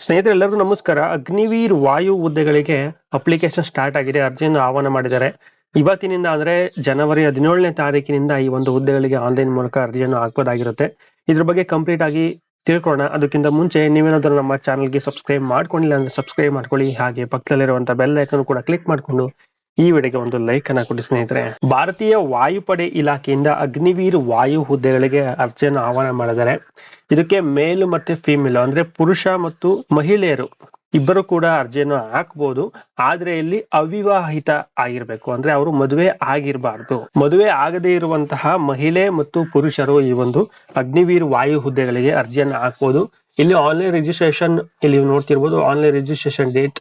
ಸ್ನೇಹಿತರೆ, ಎಲ್ಲರಿಗೂ ನಮಸ್ಕಾರ. ಅಗ್ನಿವೀರ್ ವಾಯು ಹುದ್ದೆಗಳಿಗೆ ಅಪ್ಲಿಕೇಶನ್ ಸ್ಟಾರ್ಟ್ ಆಗಿದೆ. ಅರ್ಜಿಯನ್ನು ಆಹ್ವಾನ ಮಾಡಿದ್ದಾರೆ. ಇವತ್ತಿನಿಂದ ಅಂದ್ರೆ ಜನವರಿ ಹದಿನೇಳನೇ ತಾರೀಕಿನಿಂದ ಈ ಒಂದು ಹುದ್ದೆಗಳಿಗೆ ಆನ್ಲೈನ್ ಮೂಲಕ ಅರ್ಜಿಯನ್ನು ಹಾಕಬಹುದಾಗಿರುತ್ತೆ ಇದ್ರ ಬಗ್ಗೆ ಕಂಪ್ಲೀಟ್ ಆಗಿ ತಿಳ್ಕೊಳ್ಳೋಣ. ಅದಕ್ಕಿಂತ ಮುಂಚೆ ನೀವೇನಾದ್ರೂ ನಮ್ಮ ಚಾನಲ್ಗೆ ಸಬ್ಸ್ಕ್ರೈಬ್ ಮಾಡ್ಕೊಂಡಿಲ್ಲ ಅಂದ್ರೆ ಸಬ್ಸ್ಕ್ರೈಬ್ ಮಾಡ್ಕೊಳ್ಳಿ. ಹಾಗೆ ಪಕ್ಕದಲ್ಲಿರುವಂತ ಬೆಲ್ ಐಕನ್ ಕೂಡ ಕ್ಲಿಕ್ ಮಾಡ್ಕೊಂಡು ಈ ವಿಡಿಯೋಗೆ ಒಂದು ಲೈಕ್ ಅನ್ನ ಕೊಡಿ ಸ್ನೇಹಿತರೆ. ಭಾರತೀಯ ವಾಯುಪಡೆ ಇಲಾಖೆಯಿಂದ ಅಗ್ನಿವೀರ್ ವಾಯು ಹುದ್ದೆಗಳಿಗೆ ಅರ್ಜಿಯನ್ನು ಆಹ್ವಾನ ಮಾಡಿದ್ದಾರೆ. ಇದಕ್ಕೆ ಮೇಲ್ ಮತ್ತೆ ಫೀಮೇಲ್ ಅಂದ್ರೆ ಪುರುಷ ಮತ್ತು ಮಹಿಳೆಯರು ಇಬ್ಬರು ಕೂಡ ಅರ್ಜಿಯನ್ನು ಹಾಕ್ಬೋದು. ಆದ್ರೆ ಇಲ್ಲಿ ಅವಿವಾಹಿತ ಆಗಿರ್ಬೇಕು ಅಂದ್ರೆ ಅವರು ಮದುವೆ ಆಗಿರಬಾರ್ದು. ಮದುವೆ ಆಗದೇ ಇರುವಂತಹ ಮಹಿಳೆ ಮತ್ತು ಪುರುಷರು ಈ ಒಂದು ಅಗ್ನಿವೀರ್ ವಾಯು ಹುದ್ದೆಗಳಿಗೆ ಅರ್ಜಿಯನ್ನು ಹಾಕ್ಬೋದು. ಇಲ್ಲಿ ಆನ್ಲೈನ್ ರಿಜಿಸ್ಟ್ರೇಷನ್ ಇಲ್ಲಿ ನೋಡ್ತಿರ್ಬೋದು ಆನ್ಲೈನ್ ರಿಜಿಸ್ಟ್ರೇಷನ್ ಡೇಟ್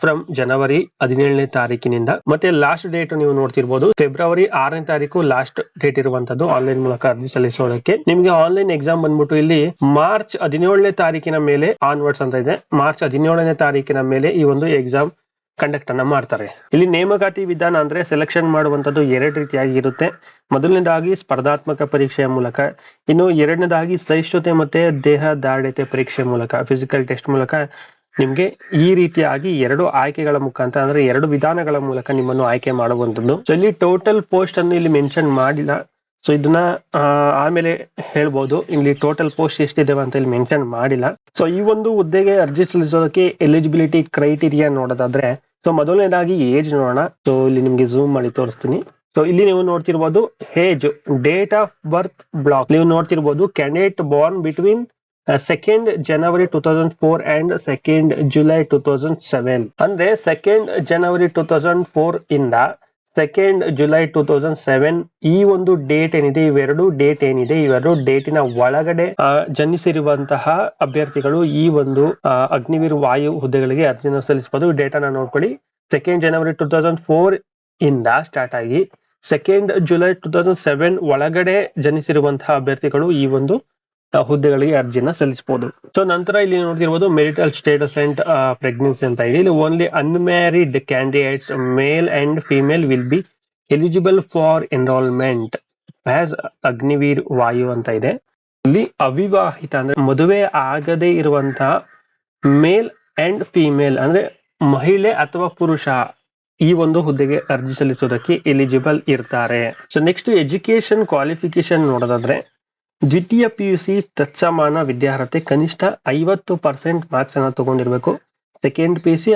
ಫ್ರಮ್ ಜನವರಿ ಹದಿನೇಳನೇ ತಾರೀಕಿನಿಂದ. ಮತ್ತೆ ಲಾಸ್ಟ್ ಡೇಟ್ ನೀವು ನೋಡ್ತಿರ್ಬೋದು ಫೆಬ್ರವರಿ ಆರನೇ ತಾರೀಕು ಲಾಸ್ಟ್ ಡೇಟ್ ಇರುವಂತದ್ದು ಆನ್ಲೈನ್ ಮೂಲಕ ಅರ್ಜಿ ಸಲ್ಲಿಸೋದಕ್ಕೆ. ನಿಮ್ಗೆ ಆನ್ಲೈನ್ ಎಕ್ಸಾಮ್ ಬಂದ್ಬಿಟ್ಟು ಇಲ್ಲಿ ಮಾರ್ಚ್ ಹದಿನೇಳನೇ ತಾರೀಕಿನ ಮೇಲೆ ಆನ್ವರ್ಡ್ಸ್ ಅಂತ ಇದೆ. ಮಾರ್ಚ್ ಹದಿನೇಳನೇ ತಾರೀಕಿನ ಮೇಲೆ ಈ ಒಂದು ಎಕ್ಸಾಮ್ ಕಂಡಕ್ಟ್ ಅನ್ನ ಮಾಡ್ತಾರೆ. ಇಲ್ಲಿ ನೇಮಕಾತಿ ವಿಧಾನ ಅಂದ್ರೆ ಸೆಲೆಕ್ಷನ್ ಮಾಡುವಂತದ್ದು ಎರಡು ರೀತಿಯಾಗಿ ಇರುತ್ತೆ. ಮೊದಲನೇದಾಗಿ ಸ್ಪರ್ಧಾತ್ಮಕ ಪರೀಕ್ಷೆಯ ಮೂಲಕ, ಇನ್ನು ಎರಡನೇದಾಗಿ ಸಹಿಷ್ಣುತೆ ಮತ್ತೆ ದೇಹ ದಾರ್ಢ್ಯತೆ ಪರೀಕ್ಷೆ ಮೂಲಕ ಫಿಸಿಕಲ್ ಟೆಸ್ಟ್ ಮೂಲಕ ನಿಮ್ಗೆ ಈ ರೀತಿಯಾಗಿ ಎರಡು ಆಯ್ಕೆಗಳ ಮುಖಾಂತರ, ಅಂದ್ರೆ ಎರಡು ವಿಧಾನಗಳ ಮೂಲಕ ನಿಮ್ಮನ್ನು ಆಯ್ಕೆ ಮಾಡುವಂತದ್ದು ಸೊ ಇಲ್ಲಿ ಟೋಟಲ್ ಪೋಸ್ಟ್ ಅನ್ನು ಇಲ್ಲಿ ಮೆನ್ಷನ್ ಮಾಡಿಲ್ಲ ಸೊ ಇದನ್ನ ಆಮೇಲೆ ಹೇಳ್ಬೋದು. ಇಲ್ಲಿ ಟೋಟಲ್ ಪೋಸ್ಟ್ ಎಷ್ಟಿದಾವೆ ಅಂತ ಇಲ್ಲಿ ಮೆನ್ಷನ್ ಮಾಡಿಲ್ಲ. ಸೊ ಈ ಒಂದು ಹುದ್ದೆಗೆ ಅರ್ಜಿ ಸಲ್ಲಿಸೋದಕ್ಕೆ ಎಲಿಜಿಬಿಲಿಟಿ ಕ್ರೈಟೀರಿಯಾ ನೋಡೋದಾದ್ರೆ ಸೊ ಮೊದಲನೇದಾಗಿ ಏಜ್ ನೋಡೋಣ. ಸೊ ಇಲ್ಲಿ ನಿಮ್ಗೆ ಝೂಮ್ ಮಾಡಿ ತೋರಿಸ್ತೀನಿ. ಸೊ ಇಲ್ಲಿ ನೀವು ನೋಡ್ತಿರ್ಬೋದು age date of birth block ನೀವು ನೋಡ್ತಿರ್ಬೋದು candidate born between second January two thousand four and second July two thousand seven ಅಂದ್ರೆ second January two thousand four ಇಂದ second July two thousand seven ಈ ಒಂದು ಡೇಟ್ ಏನಿದೆ, ಇವೆರಡು ಡೇಟ್ ಏನಿದೆ, ಇವೆರಡು ಡೇಟಿನ ಒಳಗಡೆ ಜನಿಸಿರುವಂತಹ ಅಭ್ಯರ್ಥಿಗಳು ಈ ಒಂದು ಅಗ್ನಿವೀರ್ ವಾಯು ಹುದ್ದೆಗಳಿಗೆ ಅರ್ಜಿನ ಸಲ್ಲಿಸಬಹುದು. ಡೇಟಾನ ನೋಡ್ಕೊಳ್ಳಿ. Second January two thousand four ಇಂದ ಸ್ಟಾರ್ಟ್ ಆಗಿ second July two thousand seven ಒಳಗಡೆ ಜನಿಸಿರುವಂತಹ ಅಭ್ಯರ್ಥಿಗಳು ಈ ಒಂದು ಹುದ್ದೆಗಳಿಗೆ ಅರ್ಜಿನ ಸಲ್ಲಿಸಬಹುದು. ಸೊ ನಂತರ ಇಲ್ಲಿ ನೋಡ್ತಿರ್ಬೋದು ಮೆರಿಟಲ್ ಸ್ಟೇಟಸ್ ಅಂಡ್ ಪ್ರೆಗ್ನೆನ್ಸಿ ಅಂತ ಇದೆ. ಇಲ್ಲಿ only unmarried candidates male and female will be eligible for enrolment as Agniveer Vayu ಅಂತ ಇದೆ. ಇಲ್ಲಿ ಅವಿವಾಹಿತ ಅಂದ್ರೆ ಮದುವೆ ಆಗದೇ ಇರುವಂತಹ ಮೇಲ್ ಅಂಡ್ ಫಿಮೇಲ್ ಅಂದ್ರೆ ಮಹಿಳೆ ಅಥವಾ ಪುರುಷ ಈ ಒಂದು ಹುದ್ದೆಗೆ ಅರ್ಜಿ ಸಲ್ಲಿಸೋದಕ್ಕೆ ಎಲಿಜಿಬಲ್ ಇರ್ತಾರೆ. ಸೊ ನೆಕ್ಸ್ಟ್ ಎಜುಕೇಶನ್ ಕ್ವಾಲಿಫಿಕೇಶನ್ ನೋಡೋದಾದ್ರೆ ದ್ವಿತೀಯ ಪಿ ಯು ಸಿ ತತ್ಸಮಾನ ವಿದ್ಯಾರ್ಹತೆ ಕನಿಷ್ಠ ಐವತ್ತು ಪರ್ಸೆಂಟ್ ಮಾರ್ಕ್ಸ್ ಅನ್ನ ತಗೊಂಡಿರ್ಬೇಕು. ಸೆಕೆಂಡ್ ಪಿ ಯು ಸಿ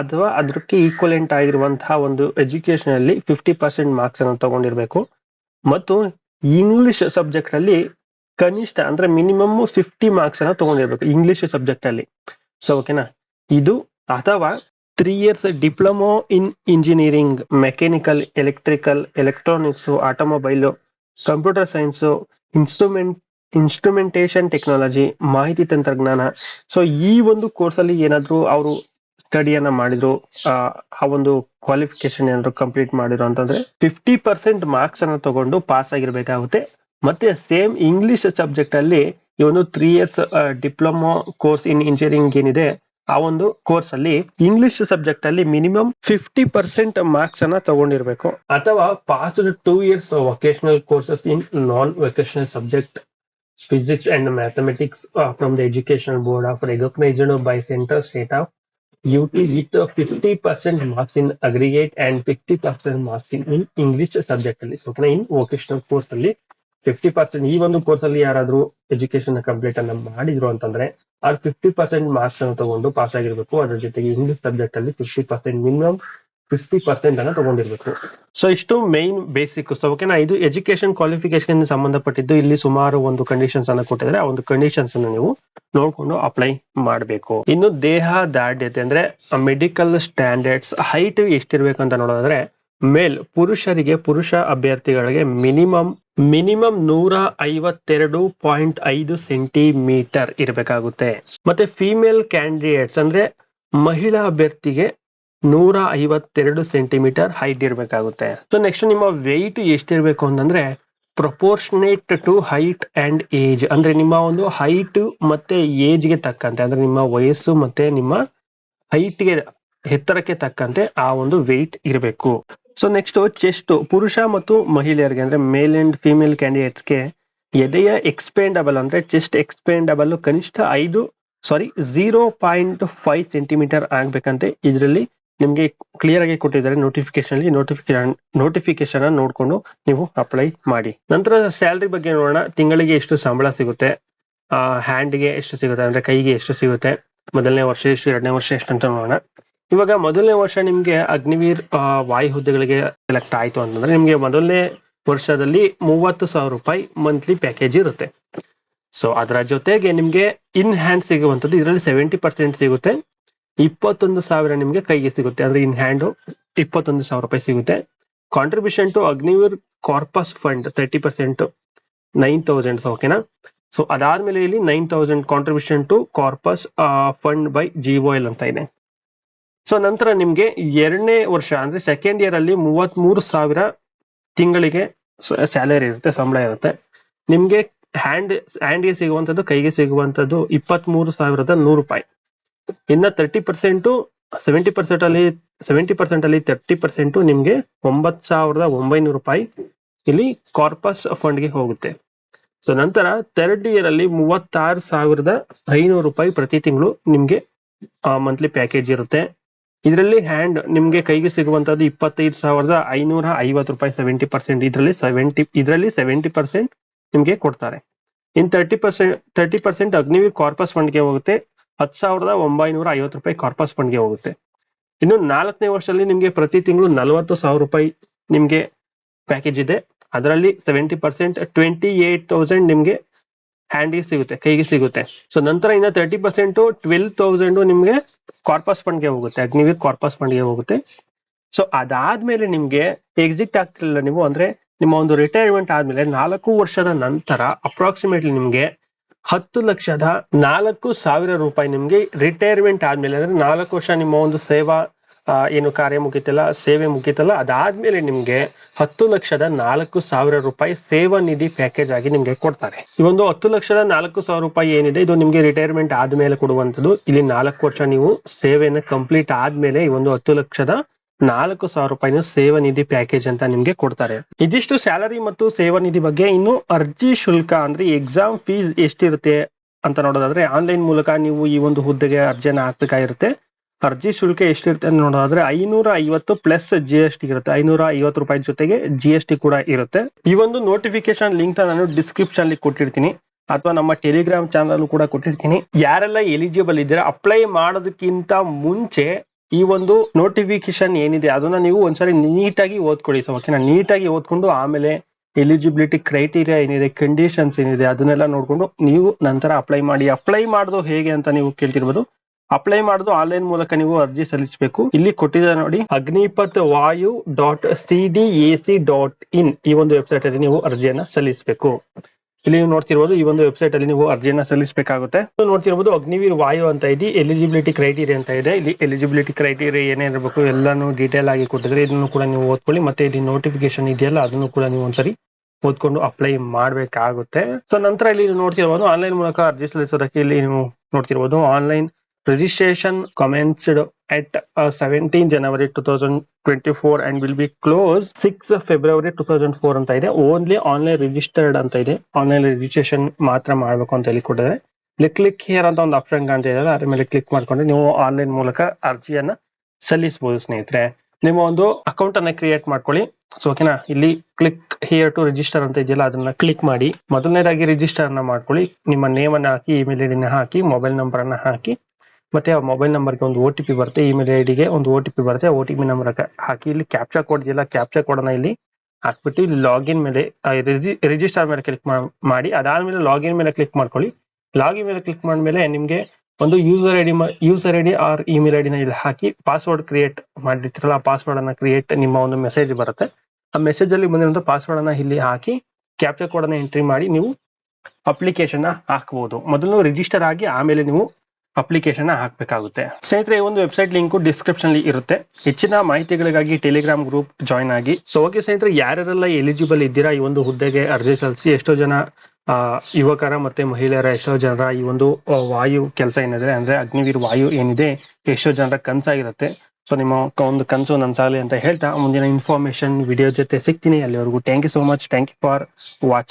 ಅಥವಾ ಅದಕ್ಕೆ ಈಕ್ವಲೆಂಟ್ ಆಗಿರುವಂತಹ ಒಂದು ಎಜುಕೇಶನ್ ಅಲ್ಲಿ ಫಿಫ್ಟಿ ಪರ್ಸೆಂಟ್ ಮಾರ್ಕ್ಸ್ ಅನ್ನು ತಗೊಂಡಿರ್ಬೇಕು. ಮತ್ತು ಇಂಗ್ಲಿಷ್ ಸಬ್ಜೆಕ್ಟ್ ಅಲ್ಲಿ ಕನಿಷ್ಠ ಅಂದ್ರೆ ಮಿನಿಮಮ್ ಫಿಫ್ಟಿ ಮಾರ್ಕ್ಸ್ ಅನ್ನ ತಗೊಂಡಿರ್ಬೇಕು ಇಂಗ್ಲಿಷ್ ಸಬ್ಜೆಕ್ಟ್ ಅಲ್ಲಿ. ಸೊ ಓಕೆನಾ ಇದು ಅಥವಾ three years diploma in engineering mechanical electrical electronics automobile computer science instrument instrumentation technology ಮಾಹಿತಿ ತಂತ್ರಜ್ಞಾನ. ಸೊ ಈ ಒಂದು ಕೋರ್ಸ್ ಅಲ್ಲಿ ಏನಾದ್ರು ಅವರು ಸ್ಟಡಿಯನ್ನ ಮಾಡಿದ್ರು, ಆ ಆ ಒಂದು ಕ್ವಾಲಿಫಿಕೇಶನ್ ಏನಾದ್ರು ಕಂಪ್ಲೀಟ್ ಮಾಡಿದ್ರು ಅಂತಂದ್ರೆ ಫಿಫ್ಟಿ ಪರ್ಸೆಂಟ್ ಮಾರ್ಕ್ಸ್ ಅನ್ನ ತಗೊಂಡು ಪಾಸ್ ಆಗಿರ್ಬೇಕಾಗುತ್ತೆ. ಮತ್ತೆ ಸೇಮ್ ಇಂಗ್ಲಿಷ್ ಸಬ್ಜೆಕ್ಟ್ ಅಲ್ಲಿ ಈ ಒಂದು three years diploma course in engineering ಏನಿದೆ ಆ ಒಂದು ಕೋರ್ಸ್ ಅಲ್ಲಿ ಇಂಗ್ಲಿಷ್ ಸಬ್ಜೆಕ್ಟ್ ಅಲ್ಲಿ ಮಿನಿಮಮ್ ಫಿಫ್ಟಿ ಪರ್ಸೆಂಟ್ ಮಾರ್ಕ್ಸ್ ಅನ್ನ ತಗೊಂಡಿರ್ಬೇಕು. ಅಥವಾ passed two years vocational courses in non vocational subject physics and mathematics from the education board of recognised by central state of U T with fifty percent marks in aggregate and fifty percent marks in in English subject ಅಲ್ಲಿ. So in vocational course ಅಲ್ಲಿ fifty percent ಈ ಒಂದು course ಅಲ್ಲಿ ಯಾರಾದ್ರೂ education complete ಅನ್ನ ಮಾಡಿದ್ರು ಅಂತಂದ್ರೆ ಅವ್ರು ಫಿಫ್ಟಿ ಪರ್ಸೆಂಟ್ ಮಾರ್ಕ್ಸ್ ಅನ್ನು ತಗೊಂಡು ಪಾಸ್ ಆಗಿರ್ಬೇಕು. ಅದ್ರ ಜೊತೆಗೆ ಇಂಗ್ಲಿಷ್ ಸಬ್ಜೆಕ್ಟ್ ಅಲ್ಲಿ fifty percent minimum fifty percent ಅನ್ನ ತಗೊಂಡಿರ್ಬೇಕು. ಸೊ ಇಷ್ಟು ಮೇನ್ ಬೇಸಿಕ್ ಸೊ ಓಕೆನಾ ಇದು ಎಜುಕೇಶನ್ ಕ್ವಾಲಿಫಿಕೇಶನ್ ಸಂಬಂಧಪಟ್ಟಿದ್ದು ಇಲ್ಲಿ ಸುಮಾರು ಒಂದು ಕಂಡೀಷನ್ಸ್ ಅನ್ನ ಕೊಟ್ಟಿದ್ರೆ ಆ ಒಂದು ಕಂಡೀಷನ್ಸ್ ಅನ್ನು ನೀವು ನೋಡ್ಕೊಂಡು ಅಪ್ಲೈ ಮಾಡಬೇಕು. ಇನ್ನು ದೇಹ ದಾರ್ಢ್ಯತೆ ಅಂದ್ರೆ ಮೆಡಿಕಲ್ ಸ್ಟ್ಯಾಂಡರ್ಡ್ಸ್ ಹೈಟ್ ಎಷ್ಟಿರ್ಬೇಕು ಅಂತ ನೋಡೋದಾದ್ರೆ, ಮೇಲ್ ಪುರುಷರಿಗೆ ಪುರುಷ ಅಭ್ಯರ್ಥಿಗಳಿಗೆ ಮಿನಿಮಮ್ ಮಿನಿಮಮ್ ನೂರ ಐವತ್ತೆರಡು ಪಾಯಿಂಟ್ ಐದು ಸೆಂಟಿಮೀಟರ್ ಇರಬೇಕಾಗುತ್ತೆ. ಮತ್ತೆ ಫಿಮೇಲ್ ಕ್ಯಾಂಡಿಡೇಟ್ಸ್ ಅಂದ್ರೆ ಮಹಿಳಾ ಅಭ್ಯರ್ಥಿಗೆ ನೂರ ಐವತ್ತೆರಡು ಸೆಂಟಿಮೀಟರ್ ಹೈಟ್ ಇರಬೇಕಾಗುತ್ತೆ. ಸೊ ನೆಕ್ಸ್ಟ್ ನಿಮ್ಮ ವೆಯ್ಟ್ ಎಷ್ಟಿರ್ಬೇಕು ಅಂತಂದ್ರೆ proportionate to height and age ಅಂದ್ರೆ ನಿಮ್ಮ ಒಂದು ಹೈಟ್ ಮತ್ತೆ ಏಜ್ಗೆ ತಕ್ಕಂತೆ. ಅಂದ್ರೆ ನಿಮ್ಮ ವಯಸ್ಸು ಮತ್ತೆ ನಿಮ್ಮ ಹೈಟ್ಗೆ ಎತ್ತರಕ್ಕೆ ತಕ್ಕಂತೆ ಆ ಒಂದು ವೆಯ್ಟ್ ಇರಬೇಕು. ಸೊ ನೆಕ್ಸ್ಟ್ ಚೆಸ್ಟ್ ಪುರುಷ ಮತ್ತು ಮಹಿಳೆಯರಿಗೆ ಅಂದ್ರೆ ಮೇಲ್ ಅಂಡ್ ಫಿಮೇಲ್ ಕ್ಯಾಂಡಿಡೇಟ್ಸ್ಗೆ ಎದೆಯ ಎಕ್ಸ್ಪೆಂಡಬಲ್ ಅಂದ್ರೆ ಚೆಸ್ಟ್ ಎಕ್ಸ್ಪೆಂಡಬಲ್ ಕನಿಷ್ಠ ಐದು ಸಾರಿ ಝೀರೋ ಪಾಯಿಂಟ್ ಫೈವ್ ಸೆಂಟಿಮೀಟರ್ ಆಗ್ಬೇಕಂತೆ. ಇದರಲ್ಲಿ ನಿಮ್ಗೆ ಕ್ಲಿಯರ್ ಆಗಿ ಕೊಟ್ಟಿದ್ದಾರೆ ನೋಟಿಫಿಕೇಶನ್ ಅಲ್ಲಿ ನೋಟಿಫಿಕೇಶನ್ ನೋಟಿಫಿಕೇಶನ್ ನೋಡ್ಕೊಂಡು ನೀವು ಅಪ್ಲೈ ಮಾಡಿ. ನಂತರ ಸ್ಯಾಲರಿ ಬಗ್ಗೆ ನೋಡೋಣ. ತಿಂಗಳಿಗೆ ಎಷ್ಟು ಸಂಬಳ ಸಿಗುತ್ತೆ? ಹ್ಯಾಂಡ್ಗೆ ಎಷ್ಟು ಸಿಗುತ್ತೆ ಅಂದ್ರೆ ಕೈಗೆ ಎಷ್ಟು ಸಿಗುತ್ತೆ? ಮೊದಲನೇ ವರ್ಷ ಎಷ್ಟು, ಎರಡನೇ ವರ್ಷ ಎಷ್ಟು ಅಂತ ನೋಡೋಣ. ಇವಾಗ ಮೊದಲನೇ ವರ್ಷ ನಿಮ್ಗೆ ಅಗ್ನಿವೀರ್ ವಾಯು ಹುದ್ದೆಗಳಿಗೆ ಸೆಲೆಕ್ಟ್ ಆಯ್ತು ಅಂತಂದ್ರೆ ನಿಮ್ಗೆ ಮೊದಲನೇ ವರ್ಷದಲ್ಲಿ ಮೂವತ್ತು ಸಾವಿರ ರೂಪಾಯಿ ಮಂತ್ಲಿ ಪ್ಯಾಕೇಜ್ ಇರುತ್ತೆ. ಸೊ ಅದರ ಜೊತೆಗೆ ನಿಮ್ಗೆ ಇನ್ ಹ್ಯಾಂಡ್ ಸಿಗುವಂಥದ್ದು ಇದರಲ್ಲಿ ಸೆವೆಂಟಿ ಪರ್ಸೆಂಟ್ ಸಿಗುತ್ತೆ. ಇಪ್ಪತ್ತೊಂದು ಸಾವಿರ ನಿಮ್ಗೆ ಕೈಗೆ ಸಿಗುತ್ತೆ. ಅಂದ್ರೆ ಇನ್ ಹ್ಯಾಂಡ್ ಇಪ್ಪತ್ತೊಂದು ಸಾವಿರ ರೂಪಾಯಿ ಸಿಗುತ್ತೆ. Contribution to Agniveer corpus fund thirty percent nine thousand ಓಕೆನಾ ಸೊ ಅದಾದ್ಮೇಲೆ ಇಲ್ಲಿ nine thousand contribution to corpus fund by GOI ಅಂತ ಇದೆ. ಸೊ ನಂತರ ನಿಮ್ಗೆ ಎರಡನೇ ವರ್ಷ, ಅಂದ್ರೆ ಸೆಕೆಂಡ್ ಇಯರ್ ಅಲ್ಲಿ ಮೂವತ್ತ್ ಮೂರು ಸಾವಿರ ತಿಂಗಳಿಗೆ ಸ್ಯಾಲರಿ ಇರುತ್ತೆ, ಸಂಬಳ ಇರುತ್ತೆ. ನಿಮ್ಗೆ ಹ್ಯಾಂಡ್ ಹ್ಯಾಂಡ್ಗೆ ಸಿಗುವಂತದ್ದು ಕೈಗೆ ಸಿಗುವಂತದ್ದು ಇಪ್ಪತ್ತ್ ಮೂರು ಸಾವಿರದ ನೂರು ರೂಪಾಯಿ. ಇನ್ನ ತರ್ಟಿ ಪರ್ಸೆಂಟು ಸೆವೆಂಟಿ ಪರ್ಸೆಂಟ್ ಅಲ್ಲಿ ಸೆವೆಂಟಿ ಪರ್ಸೆಂಟ್ ಅಲ್ಲಿ ತರ್ಟಿ ಪರ್ಸೆಂಟು ನಿಮ್ಗೆ ಒಂಬತ್ತು ಸಾವಿರದ ಒಂಬೈನೂರು ರೂಪಾಯಿ ಇಲ್ಲಿ ಕಾರ್ಪಸ್ ಫಂಡ್ಗೆ ಹೋಗುತ್ತೆ. ಸೊ ನಂತರ ಥರ್ಡ್ ಇಯರ್ ಅಲ್ಲಿ ಮೂವತ್ತಾರು ಸಾವಿರದ ಐನೂರು ರೂಪಾಯಿ ಪ್ರತಿ ತಿಂಗಳು ನಿಮ್ಗೆ ಮಂತ್ಲಿ ಪ್ಯಾಕೇಜ್ ಇರುತ್ತೆ. ಇದರಲ್ಲಿ ಹ್ಯಾಂಡ್ ನಿಮ್ಗೆ ಕೈಗೆ ಸಿಗುವಂತದ್ದು ಇಪ್ಪತ್ತೈದು ಸಾವಿರದ ಐನೂರ ಐವತ್ತು ರೂಪಾಯಿ ಸೆವೆಂಟಿ ಪರ್ಸೆಂಟ್ ಇದರಲ್ಲಿ ಸೆವೆಂಟಿ ಇದರಲ್ಲಿ ಸೆವೆಂಟಿ ಪರ್ಸೆಂಟ್ ನಿಮ್ಗೆ ಕೊಡ್ತಾರೆ. ಇನ್ thirty percent thirty percent Agniveer corpus ಫಂಡ್ಗೆ ಹೋಗುತ್ತೆ. ಹತ್ತು ಸಾವಿರದ ಒಂಬೈನೂರ ಐವತ್ತು ರೂಪಾಯಿ ಕಾರ್ಪಸ್ ಫಂಡ್ಗೆ ಹೋಗುತ್ತೆ. ಇನ್ನು ನಾಲ್ಕನೇ ವರ್ಷದಲ್ಲಿ ನಿಮ್ಗೆ ಪ್ರತಿ ತಿಂಗಳು ನಲವತ್ತು ಸಾವಿರ ರೂಪಾಯಿ ನಿಮ್ಗೆ ಪ್ಯಾಕೇಜ್ ಇದೆ. ಅದರಲ್ಲಿ seventy percent twenty eight thousand ನಿಮ್ಗೆ ಹ್ಯಾಂಡಿಗೆ ಸಿಗುತ್ತೆ, ಕೈಗೆ ಸಿಗುತ್ತೆ. ಸೊ ನಂತರ ಇನ್ನು ತರ್ಟಿ ಪರ್ಸೆಂಟು ಟ್ವೆಲ್ ತೌಸಂಡು ನಿಮ್ಗೆ ಕಾರ್ಪಸ್ ಫಂಡ್ಗೆ ಹೋಗುತ್ತೆ ಅಗ್ನಿವೀರ್ ಕಾರ್ಪಸ್ ಫಂಡ್ಗೆ ಹೋಗುತ್ತೆ. ಸೊ ಅದಾದ್ಮೇಲೆ ನಿಮ್ಗೆ ಎಕ್ಸಿಟ್ ಆಗ್ತಿರಲಿಲ್ಲ ನೀವು, ಅಂದ್ರೆ ನಿಮ್ಮ ಒಂದು ರಿಟೈರ್ಮೆಂಟ್ ಆದ್ಮೇಲೆ ನಾಲ್ಕು ವರ್ಷದ ನಂತರ ಅಪ್ರಾಕ್ಸಿಮೇಟ್ಲಿ ನಿಮ್ಗೆ ಹತ್ತು ಲಕ್ಷದ ನಾಲ್ಕು ಸಾವಿರ ರೂಪಾಯಿ ನಿಮ್ಗೆ ರಿಟೈರ್ಮೆಂಟ್ ಆದ್ಮೇಲೆ, ಅಂದ್ರೆ ನಾಲ್ಕು ವರ್ಷ ನಿಮ್ಮ ಒಂದು ಸೇವಾ ಏನು ಕಾರ್ಯ ಮುಗಿತಲ್ಲ, ಸೇವೆ ಮುಗಿತಲ್ಲ. ಅದಾದ್ಮೇಲೆ ನಿಮ್ಗೆ ಹತ್ತು ಲಕ್ಷದ ನಾಲ್ಕು ಸಾವಿರ ರೂಪಾಯಿ ಸೇವಾ ನಿಧಿ ಪ್ಯಾಕೇಜ್ ಆಗಿ ನಿಮ್ಗೆ ಕೊಡ್ತಾರೆ. ಈ ಒಂದು ಹತ್ತು ಲಕ್ಷದ ನಾಲ್ಕು ಸಾವಿರ ರೂಪಾಯಿ ಏನಿದೆ, ಇದು ನಿಮ್ಗೆ ರಿಟೈರ್ಮೆಂಟ್ ಆದ್ಮೇಲೆ ಕೊಡುವಂತದ್ದು ಇಲ್ಲಿ ನಾಲ್ಕು ವರ್ಷ ನೀವು ಸೇವೆಯನ್ನು ಕಂಪ್ಲೀಟ್ ಆದ್ಮೇಲೆ ಈ ಒಂದು ಹತ್ತು ಲಕ್ಷದ ನಾಲ್ಕು ಸಾವಿರ ರೂಪಾಯಿನ ಸೇವಾ ನಿಧಿ ಪ್ಯಾಕೇಜ್ ಅಂತ ನಿಮ್ಗೆ ಕೊಡ್ತಾರೆ. ಇದಿಷ್ಟು ಸ್ಯಾಲರಿ ಮತ್ತು ಸೇವಾ ನಿಧಿ ಬಗ್ಗೆ. ಇನ್ನು ಅರ್ಜಿ ಶುಲ್ಕ ಅಂದ್ರೆ ಎಕ್ಸಾಮ್ ಫೀಸ್ ಎಷ್ಟಿರುತ್ತೆ ಅಂತ ನೋಡೋದಾದ್ರೆ ಆನ್ಲೈನ್ ಮೂಲಕ ನೀವು ಈ ಒಂದು ಹುದ್ದೆಗೆ ಅರ್ಜಿಯನ್ನು ಹಾಕ್ಬೇಕಾಗಿರುತ್ತೆ. ಅರ್ಜಿ ಶುಲ್ಕ ಎಷ್ಟಿರುತ್ತೆ ನೋಡೋದಾದ್ರೆ ಐನೂರ ಐವತ್ತು ಪ್ಲಸ್ ಜಿ ಎಸ್ ಟಿ ಇರುತ್ತೆ. ಐನೂರ ಐವತ್ತು ರೂಪಾಯಿ ಜೊತೆಗೆ ಜಿ ಎಸ್ ಟಿ ಕೂಡ ಇರುತ್ತೆ. ಈ ಒಂದು ನೋಟಿಫಿಕೇಶನ್ ಲಿಂಕ್ ನಾನು ಡಿಸ್ಕ್ರಿಪ್ಷನ್ ಕೊಟ್ಟಿರ್ತೀನಿ. ಅಥವಾ ನಮ್ಮ ಟೆಲಿಗ್ರಾಮ್ ಚಾನಲ್ ಕೂಡ ಕೊಟ್ಟಿರ್ತೀನಿ. ಯಾರೆಲ್ಲ ಎಲಿಜಿಬಲ್ ಇದ್ದೀರಾ ಅಪ್ಲೈ ಮಾಡೋದಕ್ಕಿಂತ ಮುಂಚೆ ಈ ಒಂದು ನೋಟಿಫಿಕೇಶನ್ ಏನಿದೆ, ಅದನ್ನ ನೀವು ಒಂದ್ಸರಿ ನೀಟಾಗಿ ಓದ್ಕೊಳ್ಳಿ ಸೊ ಓಕೆನಾ ನೀಟಾಗಿ ಓದ್ಕೊಂಡು ಆಮೇಲೆ ಎಲಿಜಿಬಿಲಿಟಿ ಕ್ರೈಟೀರಿಯಾ ಏನಿದೆ ಕಂಡೀಷನ್ಸ್ ಏನಿದೆ, ಅದನ್ನೆಲ್ಲ ನೋಡಿಕೊಂಡು ನೀವು ನಂತರ ಅಪ್ಲೈ ಮಾಡಿ. ಅಪ್ಲೈ ಮಾಡೋದು ಹೇಗೆ ಅಂತ ನೀವು ಕೇಳ್ತಿರ್ಬೋದು. ಅಪ್ಲೈ ಮಾಡುದು ಆನ್ಲೈನ್ ಮೂಲಕ ನೀವು ಅರ್ಜಿ ಸಲ್ಲಿಸಬೇಕು. ಇಲ್ಲಿ ಕೊಟ್ಟಿದೆ ನೋಡಿ Agnipath Vayu dot C D A C dot in ಈ ಒಂದು ವೆಬ್ಸೈಟ್ ಅಲ್ಲಿ ನೀವು ಅರ್ಜಿಯನ್ನ ಸಲ್ಲಿಸಬೇಕು. ಇಲ್ಲಿ ನೀವು ನೋಡ್ತಿರ್ಬೋದು, ಈ ಒಂದು ವೆಬ್ಸೈಟ್ ಅಲ್ಲಿ ನೀವು ಅರ್ಜಿಯನ್ನ ಸಲ್ಲಿಸಬೇಕಾಗುತ್ತೆ. ನೋಡ್ತಿರ್ಬೋದು, ಅಗ್ನಿವೀರ್ ವಾಯು ಅಂತ ಇದೆ ಎಲಿಜಿಬಿಲಿಟಿ ಕ್ರೈಟೀರಿಯಾ ಅಂತ ಇದೆ. ಇಲ್ಲಿ ಎಲಿಜಿಬಿಲಿಟಿ ಕ್ರೈಟೀರಿಯಾ ಏನೇನಿರಬೇಕು ಎಲ್ಲಾನು ಡೀಟೇಲ್ ಆಗಿ ಕೊಟ್ಟಿದ್ರೆ ಇದನ್ನು ಕೂಡ ನೀವು ಓದ್ಕೊಳ್ಳಿ. ಮತ್ತೆ ಇಲ್ಲಿ ನೋಟಿಫಿಕೇಶನ್ ಇದೆಯಲ್ಲ, ಅದನ್ನು ಕೂಡ ನೀವು ಒಂದ್ಸರಿ ಓದ್ಕೊಂಡು ಅಪ್ಲೈ ಮಾಡಬೇಕಾಗುತ್ತೆ. ಸೊ ನಂತರ ಇಲ್ಲಿ ನೋಡ್ತಿರ್ಬೋದು ಆನ್ಲೈನ್ ಮೂಲಕ ಅರ್ಜಿ ಸಲ್ಲಿಸೋದಕ್ಕೆ ಇಲ್ಲಿ ನೀವು ನೋಡ್ತಿರ್ಬೋದು online registration commenced at uh, 17 January two thousand twenty four and will be close six February two thousand four ಅಂತ ಇದೆ. ಓನ್ಲಿ ಆನ್ಲೈನ್ ರಿಜಿಸ್ಟರ್ಡ್ ಅಂತ ಇದೆ. ಆನ್ಲೈನ್ ರಿಜಿಸ್ಟ್ರೇಷನ್ ಮಾತ್ರ ಮಾಡಬೇಕು ಅಂತ ಹೇಳಿ ಕೊಟ್ಟಿದ್ದಾರೆ. ಕ್ಲಿಕ್ ಹಿಯರ್ ಅಂತ ಒಂದು ಆಪ್ಷನ್ ಕಾಣ್ತಾ ಇದೆಯಲ್ಲ ಅದ್ರ ಮೇಲೆ ಕ್ಲಿಕ್ ಮಾಡ್ಕೊಂಡು ನೀವು ಆನ್ಲೈನ್ ಮೂಲಕ ಅರ್ಜಿಯನ್ನ ಸಲ್ಲಿಸಬಹುದು ಸ್ನೇಹಿತರೆ. ನಿಮ್ಮ ಒಂದು ಅಕೌಂಟ್ ಅನ್ನ ಕ್ರಿಯೇಟ್ ಮಾಡ್ಕೊಳ್ಳಿ. ಸೊ ಓಕೆನಾ ಇಲ್ಲಿ ಕ್ಲಿಕ್ ಹಿಯರ್ ಟು ರಿಜಿಸ್ಟರ್ ಅಂತ ಇದೆಯಲ್ಲ ಅದನ್ನ ಕ್ಲಿಕ್ ಮಾಡಿ. ಮೊದಲನೇದಾಗಿ ರಿಜಿಸ್ಟರ್ ಅನ್ನ ಮಾಡ್ಕೊಳ್ಳಿ. ನಿಮ್ಮ ನೇಮ್ ಅನ್ನ ಹಾಕಿ ಇಮೇಲ್ ಐಡಿನ ಹಾಕಿ ಮೊಬೈಲ್ ನಂಬರ್ ಅನ್ನ ಹಾಕಿ. ಮತ್ತೆ ಆ ಮೊಬೈಲ್ ನಂಬರ್ಗೆ ಒಂದು ಓ ಟಿ ಪಿ ಬರುತ್ತೆ ಇಮೇಲ್ ಐ ಡಿಗೆ ಒಂದು ಓ ಟಿ ಪಿ ಬರುತ್ತೆ. ಓ ಟಿ ಪಿ ನಂಬರ್ ಹಾಕಿ ಇಲ್ಲಿ ಕ್ಯಾಪ್ಚಾ ಕೋಡ್ ಇದೆಯಲ್ಲ ಕ್ಯಾಪ್ಚಾ ಕೋಡ್ ಅನ್ನ ಇಲ್ಲಿ ಹಾಕ್ಬಿಟ್ಟು ಇಲ್ಲಿ ಲಾಗಿನ್ ಮೇಲೆ ರಿಜಿಸ್ಟರ್ ಮೇಲೆ ಕ್ಲಿಕ್ ಮಾಡಿ. ಅದಾದ್ಮೇಲೆ ಲಾಗಿನ್ ಮೇಲೆ ಕ್ಲಿಕ್ ಮಾಡ್ಕೊಳ್ಳಿ. ಲಾಗಿನ್ ಮೇಲೆ ಕ್ಲಿಕ್ ಮಾಡಿದ್ಮೇಲೆ ನಿಮ್ಗೆ ಒಂದು user I D user I D or email I ಡಿನ ಇಲ್ಲಿ ಹಾಕಿ ಪಾಸ್ವರ್ಡ್ ಕ್ರಿಯೇಟ್ ಮಾಡಿರ್ತೀರಲ್ಲ, ಆ ಪಾಸ್ವರ್ಡ್ ಅನ್ನ ಕ್ರಿಯೇಟ್ ನಿಮ್ಮ ಒಂದು ಮೆಸೇಜ್ ಬರುತ್ತೆ. ಆ ಮೆಸೇಜ್ ಅಲ್ಲಿ ಬಂದಿರುವಂತಹ ಪಾಸ್ವರ್ಡ್ ಅನ್ನ ಇಲ್ಲಿ ಹಾಕಿ ಕ್ಯಾಪ್ಚರ್ ಕೋಡ್ ಅನ್ನ ಎಂಟ್ರಿ ಮಾಡಿ ನೀವು ಅಪ್ಲಿಕೇಶನ್ ಹಾಕಬಹುದು ಮೊದಲು ರಿಜಿಸ್ಟರ್ ಆಗಿ ಆಮೇಲೆ ನೀವು ಅಪ್ಲಿಕೇಶನ್ ಹಾಕಬೇಕಾಗುತ್ತೆ. ಸ್ನೇಹಿತರೆ, ಈ ಒಂದು ವೆಬ್ಸೈಟ್ ಲಿಂಕ್ ಡಿಸ್ಕ್ರಿಪ್ಷನ್ ಅಲ್ಲಿ ಇರುತ್ತೆ. ಹೆಚ್ಚಿನ ಮಾಹಿತಿಗಳಿಗಾಗಿ ಟೆಲಿಗ್ರಾಮ್ ಗ್ರೂಪ್ ಜಾಯ್ನ್ ಆಗಿ. ಸೊ ಓಕೆ ಸ್ನೇಹಿತರೆ, ಯಾರ್ಯಾರೆಲ್ಲ ಎಲಿಜಿಬಲ್ ಇದ್ದೀರಾ ಈ ಒಂದು ಹುದ್ದೆಗೆ ಅರ್ಜಿ ಸಲ್ಲಿಸಿ? ಎಷ್ಟೋ ಜನ ಯುವಕರ ಮತ್ತೆ ಮಹಿಳೆಯರ, ಎಷ್ಟೋ ಜನರ ಈ ಒಂದು ವಾಯು ಕೆಲಸ ಏನಿದೆ ಅಂದ್ರೆ ಅಗ್ನಿವೀರ್ ವಾಯು ಏನಿದೆ, ಎಷ್ಟೋ ಜನರ ಕನ್ಸಾಗಿರುತ್ತೆ. ಸೊ ನಿಮ್ಮ ಒಂದು ಕನಸು ನನ್ಸಾಗಲಿ ಅಂತ ಹೇಳ್ತಾ ಮುಂದಿನ ಇನ್ಫಾರ್ಮೇಶನ್ ವಿಡಿಯೋ ಜೊತೆ ಸಿಗ್ತೀನಿ. ಅಲ್ಲಿವರೆಗೂ thank you so much thank you for watching